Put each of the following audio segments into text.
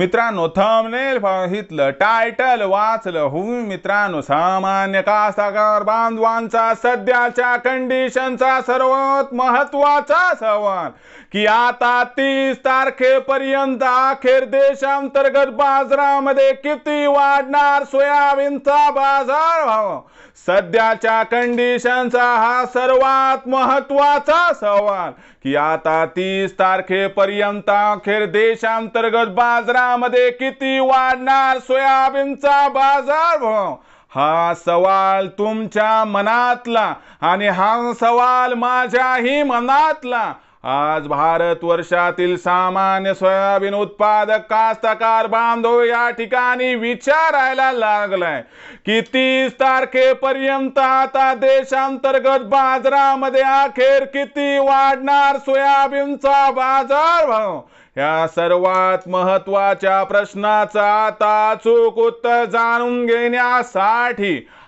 मित्रांनो thumbnail पाहितलं title वाचलं होऊन मित्रांनो सामान्य कास्तकार बांधवांचा सध्याच्या कंडिशनचा सर्वात महत्त्वाचा सवाल की आता तीस तारखेपर्यंत अखेर देशांतर्गत बाजारामध्ये किती वाढणार सोयाबीनचा बाजार भाव? सध्याच्या कंडिशनचा हा सर्वात महत्त्वाचा सवाल की आता तीस तारखेपर्यंत अखेर देशांतर्गत बाजारा बाजारामध्ये किती वाढणार सोयाबीनचा बाजार भाव हा सवाल तुमच्या मनातला आणि हा सवाल माझ्याही मनातला. आज भारत वर्षातील सामान्य सोयाबीन उत्पादक कास्तकार बांधव या ठिकाणी विचारायला लागलाय की तीस तारखेपर्यंत आता देशांतर्गत बाजारामध्ये अखेर किती वाढणार सोयाबीनचा बाजार भाव? या सर्वात महत्त्वाच्या प्रश्नाचा आता अचूक उत्तर जाणून घेण्यासाठी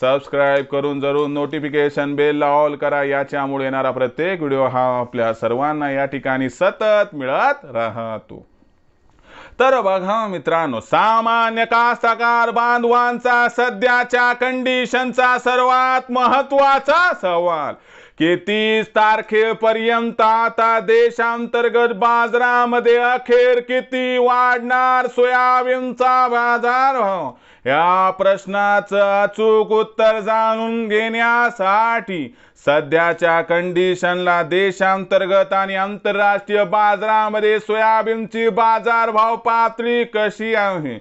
सबस्क्राईब करून जरूर नोटिफिकेशन बेल ऑल करा. याच्यामुळे येणारा प्रत्येक व्हिडिओ हा आपल्या सर्वांना या ठिकाणी सतत मिळत राहतो. तर बघा मित्रांनो सामान्य कास्तकार बांधवांचा सध्याच्या कंडिशनचा सर्वात महत्त्वाचा सवाल की तीस तारखेपर्यंत आता देशांतर्गत बाजारामध्ये अखेर किती वाढणार सोयाबीनचा बाजार भाव? या प्रश्नाचं अचूक उत्तर जाणून घेण्यासाठी सध्याच्या कंडिशनला देशांतर्गत आणि आंतरराष्ट्रीय बाजारामध्ये सोयाबीनची बाजारभाव पातळी कशी आहे?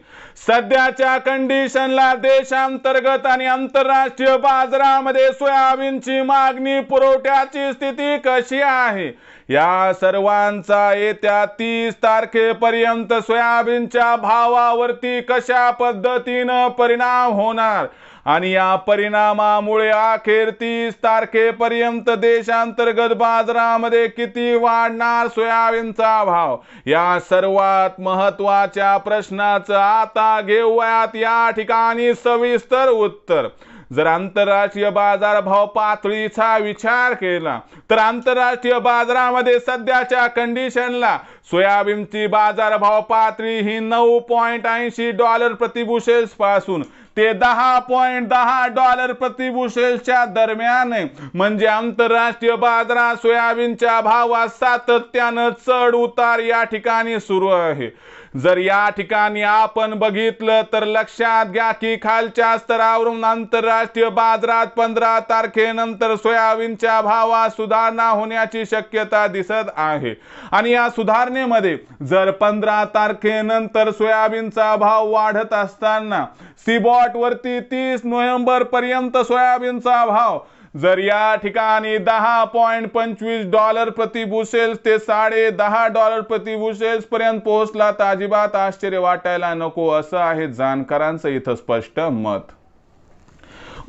सध्याच्या कंडिशनला देशांतर्गत आणि आंतरराष्ट्रीय बाजारामध्ये सोयाबीनची मागणी पुरवठ्याची स्थिती कशी आहे? या सर्वांचा येत्या तीस तारखेपर्यंत सोयाबीनच्या भावावरती कशा पद्धतीनं परिणाम होणार? आणि या परिणामामुळे अखेर तीस तारखेपर्यंत देशांतर्गत बाजारामध्ये किती वाढणार सोयाबीनचा भाव? या सर्वात महत्त्वाच्या प्रश्नाचं आता घेऊयात. या ठिकाणी सविस्तर उत्तर. जर आंतरराष्ट्रीय बाजारभाव पातळीचा विचार केला तर आंतरराष्ट्रीय बाजारामध्ये सध्याच्या कंडिशनला सोयाबीनची बाजारभाव पातळी ही नऊ पॉईंट ऐंशी डॉलर प्रतिबुशेल्सपासून ते दहा पॉईंट दहा डॉलर प्रतिबुशेलच्या दरम्यान. म्हणजे आंतरराष्ट्रीय बाजारात सोयाबीनच्या भावात सातत्यानं चढ उतार या ठिकाणी सुरू आहे. जर या ठिकाणी आपण बघितलं तर लक्षात घ्या की खालच्या स्तरावरून आंतरराष्ट्रीय बाजारात पंधरा तारखेनंतर सोयाबीनच्या भावात सुधारणा होण्याची शक्यता दिसत आहे. आणि या सुधारणेमध्ये जर पंधरा तारखेनंतर सोयाबीनचा भाव वाढत असताना सिबॉ सीबॉट वरती तीस नोव्हेंबर पर्यंत सोयाबीनचा भाव. जर या ठिकाणी दहा पॉईंट पंचवीस डॉलर प्रति बुशेल्स ते साडे दहा डॉलर प्रति बुशेल्स पर्यंत पोहोचला तर अजिबात आश्चर्य वाटायला नको असं आहे जाणकारांचं इथं स्पष्ट मत.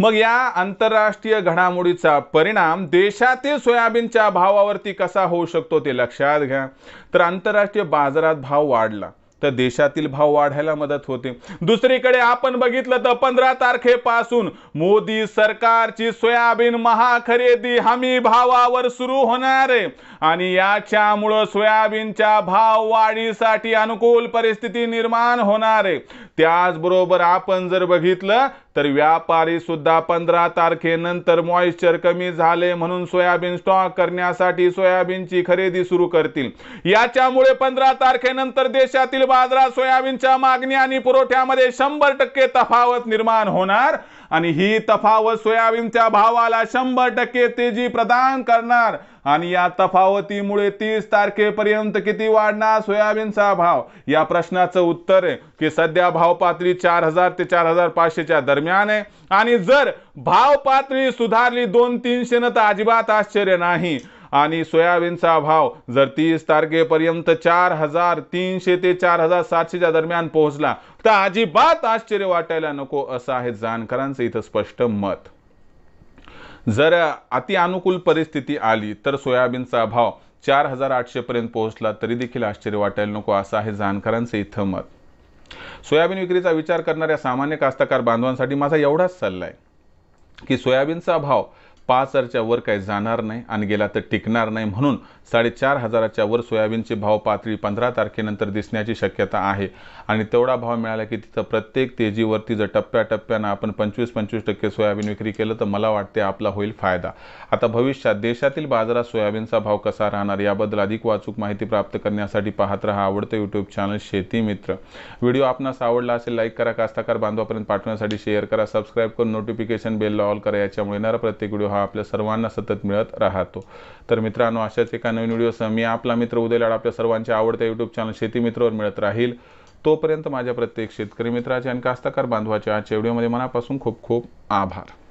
मग या आंतरराष्ट्रीय घडामोडीचा परिणाम देशातील सोयाबीनच्या भावावरती कसा होऊ शकतो ते लक्षात घ्या. तर आंतरराष्ट्रीय बाजारात भाव वाढला. तर देशातील भाव वाढायला मदत होते. दुसरीकडे आपण बघितलं तर पंधरा तारखेपासून मोदी सरकारची सोयाबीन महाखरेदी हमी भावावर सुरू होणार आहे. आणि याच्यामुळं सोयाबीनच्या भाव वाढीसाठी अनुकूल परिस्थिती निर्माण होणार आहे. त्याचबरोबर आपण जर बघितलं तर व्यापारी सुद्धा पंधरा तारखेनंतर मॉइश्चर कमी झाले म्हणून सोयाबीन स्टॉक करण्यासाठी सोयाबीनची खरेदी सुरू करतील. याच्यामुळे पंधरा तारखेनंतर देशातील बाजारात सोयाबीनच्या मागणी आणि पुरवठ्यामध्ये शंभर टक्के तफावत निर्माण होणार. आणि ही तफावत सोयाबीनच्या भावाला शंभर टक्के तेजी प्रदान करणार. आणि या तफावतीमुळे तीस तारखेपर्यंत किती वाढणार सोयाबीनचा भाव? या प्रश्नाचं उत्तर आहे की सध्या भाव पातळी चार हजार ते चार हजार पाचशेच्या दरम्यान आहे. आणि जर भाव पातळी सुधारली दोन तीनशे न तर अजिबात आश्चर्य नाही. आणि सोयाबीनचा भाव जर तीस तारखेपर्यंत चार हजार तीनशे ते चार हजार सातशेच्या दरम्यान पोहोचला तर अजिबात आश्चर्य वाटायला नको असं आहे जाणकारांचं इथं स्पष्ट मत. जर अति अनुकूल परिस्थिती आली तर सोयाबीनचा भाव चार हजार आठशे पर्यंत पोहोचला तरी देखील आश्चर्य वाटायला नको असं आहे जाणकारांचं इथं मत. सोयाबीन विक्रीचा विचार करणाऱ्या सामान्य कास्तकार बांधवांसाठी माझा एवढाच सल्ला आहे की सोयाबीनचा भाव पाच हजारच्या वर काही जाणार नाही आणि गेला तर टिकणार नाही म्हणून साडेचार हजाराच्या वर सोयाबीनचे भाव पातळी पंधरा तारखेनंतर दिसण्याची शक्यता आहे. आणि तेवढा भाव मिळाला की तिथं प्रत्येक तेजीवरती जर टप्प्याटप्प्यानं आपण पंचवीस पंचवीस टक्के सोयाबीन विक्री केलं तर मला वाटते आपला होईल फायदा. आता भविष्यात देशातील बाजारात सोयाबीनचा भाव कसा राहणार याबद्दल अधिक वाचूक माहिती प्राप्त करण्यासाठी पाहत रहा आवडतं यूट्यूब चॅनल शेती मित्र. व्हिडिओ आपणास आवडला असेल लाईक करा कास्ताकार बांधवापर्यंत पाठवण्यासाठी शेअर करा सबस्क्राईब करून नोटिफिकेशन बेलला ऑल करा याच्यामुळे येणारा प्रत्येक व्हिडिओ हा आपल्या सर्वांना सतत मिळत राहतो. तर मित्रांनो अशाच एका नवीन व्हिडिओसह मी आपला मित्र उदयलाड आपल्या सर्वांच्या आवडत्या यूट्यूब चॅनल शेती मित्रवर मिळत राहील. तोपर्यंत माझ्या प्रत्येक शेतकरी मित्राचे आणि कास्तकार बांधवाच्या आजच्या व्हिडिओमध्ये मनापासून खूप खूप आभार.